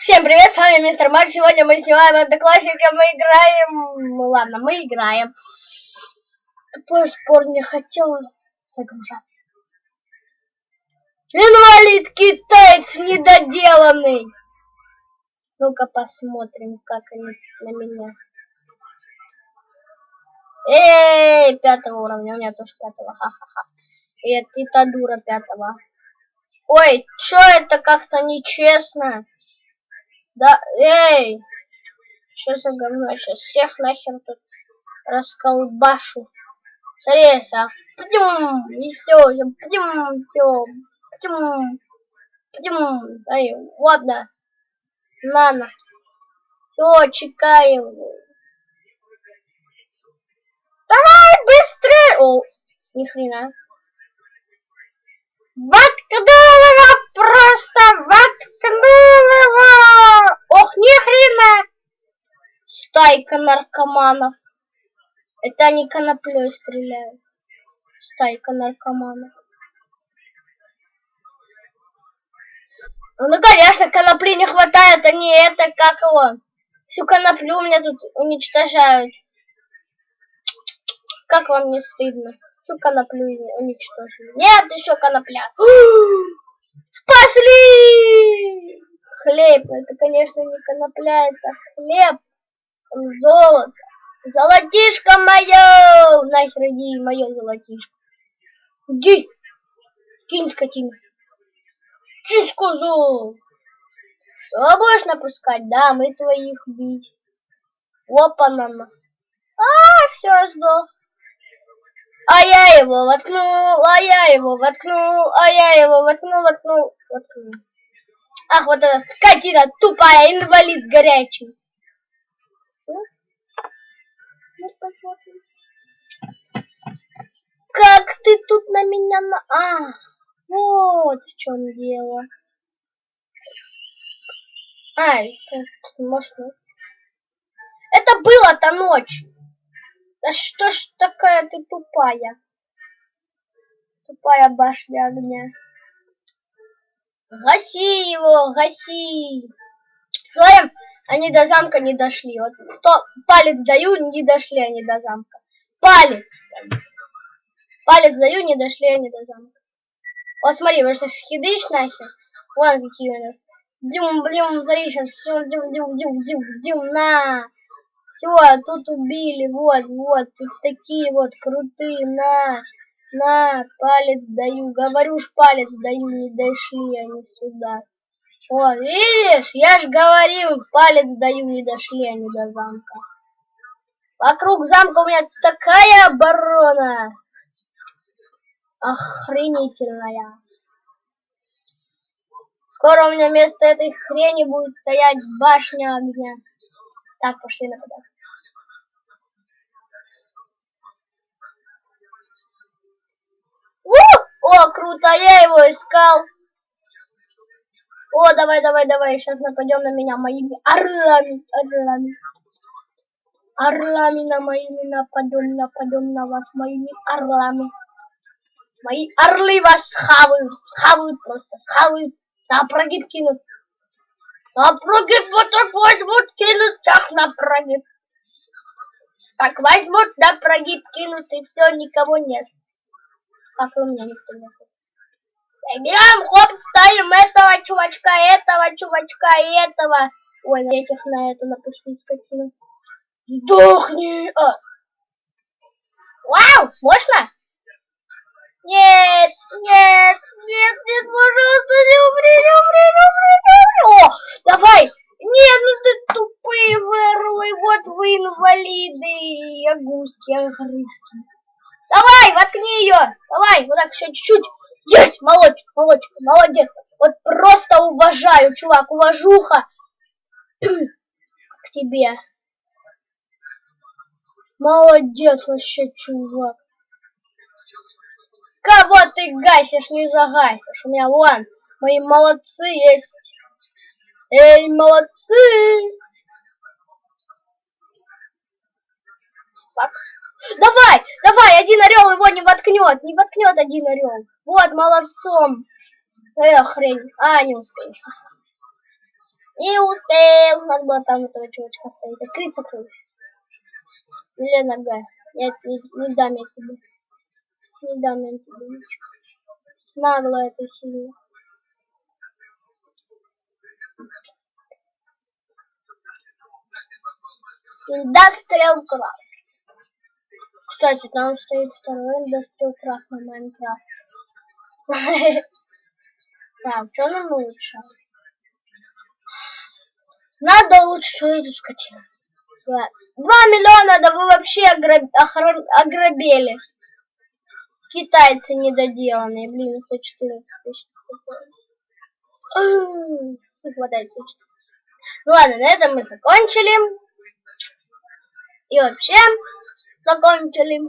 Всем привет, с вами мистер Марк. Сегодня мы снимаем Одноклассника, мы играем... Ну ладно, мы играем. Тупой спор не хотел загружаться. Инвалид китаец недоделанный. Ну-ка посмотрим, как они на меня. Эй, пятого уровня, у меня тоже пятого, ха-ха-ха. И и та дура пятого. Ой, чё это как-то нечестно? Да, эй! Что за говно? Сейчас всех нахер тут расколбашу. Смотри, а. Пойдем, и все, пойдем, все, пойдем, пойдем. Ай, ладно. Ладно. Все, чекаем. Давай быстрее! О, ни хрена. Воткнул его просто, воткнул его! Ох, ни хрена! Стайка наркоманов. Это они коноплей стреляют. Стайка наркоманов. Ну, конечно, конопли не хватает, они это, как его, всю коноплю у меня тут уничтожают. Как вам не стыдно? Всю коноплю уничтожили. Нет, еще конопля. Спасли! Хлеб. Это, конечно, не конопля, это хлеб. Золото. Золотишко мое! Нахер иди, мое золотишко. Иди! Кинь скотина. Чись, козу! Что будешь напускать? Да, мы твоих бить. Опа, мама. А, все, сдох. А я его воткнул, а я его воткнул, а я его воткнул, воткнул, воткнул. Ах, вот эта скотина тупая, инвалид горячий. Как ты тут на меня на... А, вот в чем дело. А, это, может, это было-то ночью. Да что ж такая ты тупая? Тупая башня огня. Гаси его, гаси. Смотрим, они до замка не дошли. Вот сто, палец даю, не дошли они до замка. Палец. Палец даю, не дошли они до замка. Вот смотри, вы что, скидыш нахер? Вон какие у нас. Дюм, блюм, смотри, сейчас все, дюм, дюм, дюм, дюм, дюм, на. Все, тут убили, вот, вот, тут такие вот крутые, на, на, палец даю, говорю ж, палец даю, не дошли они сюда. Вот, видишь, я ж говорил, палец даю, не дошли они до замка. Вокруг замка у меня такая оборона. Охренительная. Скоро у меня вместо этой хрени будет стоять башня огня. Так, пошли на подах. О, круто, я его искал. О, давай, давай, давай, сейчас нападем на меня моими орлами, орлами. Орлами на моими нападем, нападем на вас моими орлами. Мои орлы вас схавают, схавают просто, схавают. На прогиб кинут. На прогиб вот так возьмут, кинут всех на прогиб. Так возьмут, на прогиб кинут, и все, никого нет. Как у меня никто нет. Берем, хоп, ставим этого чувачка, этого чувачка и этого. Ой, на этих на эту напустить скотину. Сдохни! А. Вау, можно? Нет, нет, нет, нет, пожалуйста, не умри, не умри, не умри, не умри. О, давай. Нет, ну ты тупые вырлы, вот вы инвалиды, ягузки, огрызки. Давай, воткни ее. Давай, вот так еще чуть-чуть. Есть, молодчик, молодчик, молодец. Вот просто уважаю, чувак, уважуха к тебе. Молодец вообще, чувак. Кого ты гасишь, не загасишь? У меня вон, мои молодцы есть. Эй, молодцы! Так. Давай, давай, один орел его не воткнет, не воткнет один орел. Вот, молодцом. Эх, хрень. А, не успеешь. Не успел. Надо было там этого чувачка оставить. Открыть сокровище. Или нога. Нет, не, не дам я тебе. Не дам я тебе ничего. Нагло это сильно. Индастриал Крафт. Кстати, там стоит второй Индастриал Крафт на Майнкрафте. Так, что нам лучше? Надо лучше эту скотину. Два миллиона, да вы вообще ограб... ограбили. Китайцы недоделанные, блин, 114 тысяч. Не хватает 114. Ну ладно, на этом мы закончили. И вообще закончили.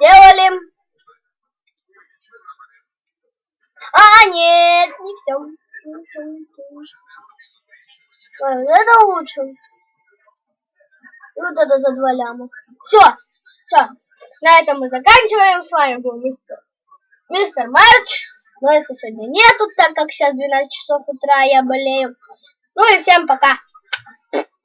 Сделали. А, нет, не все. Это лучше. И вот это за два ляма. Все, все. На этом мы заканчиваем. С вами был мистер, мистер Марч. Но если сегодня нету, так как сейчас 12 часов утра, я болею. Ну и всем пока.